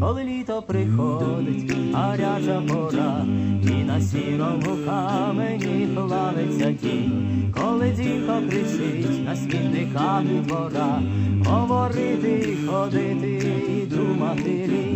Коли літо приходить, гаряча пора, і на сірому камені плавиться тінь, коли діка кричить на смітниках двора, говорити, ходити і думати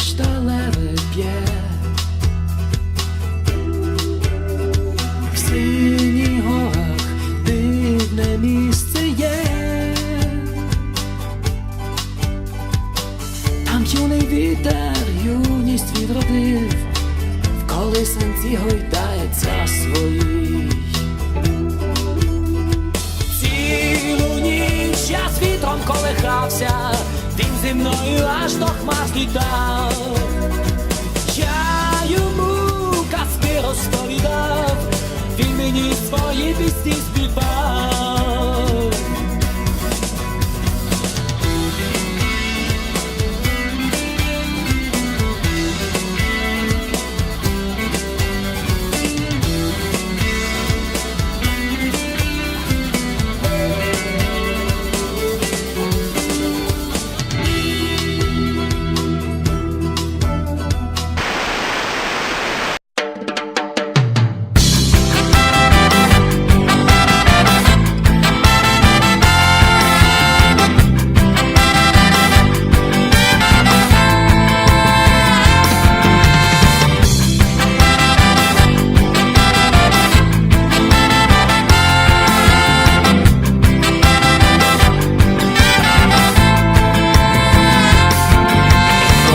кришталеве п'є. В синіх горах дивне місце є. Там юний вітер юність відродив В колисанці гойдається своїй. Цілу ніч я з колихався, він зі мною аж до хмар злітав. Я йому казки розповідав, він мені свої пісні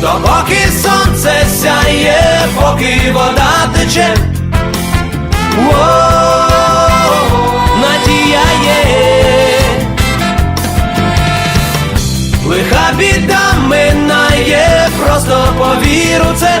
Допоки сонце сяє, поки вода тече, Воу, надія є, лиха біда минає, просто повір це.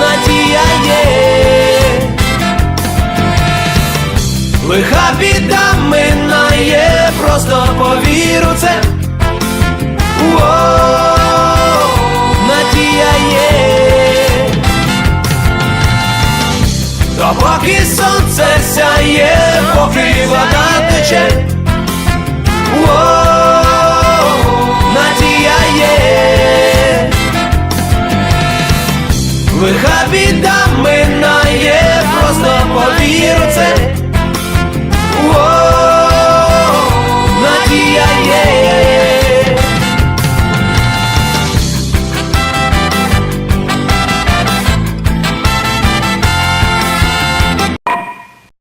Надія є, лиха біда минає, просто повір у це. Допоки сонце сяє, поки вода тече. лиха біда минає, просто повір це. Надія є.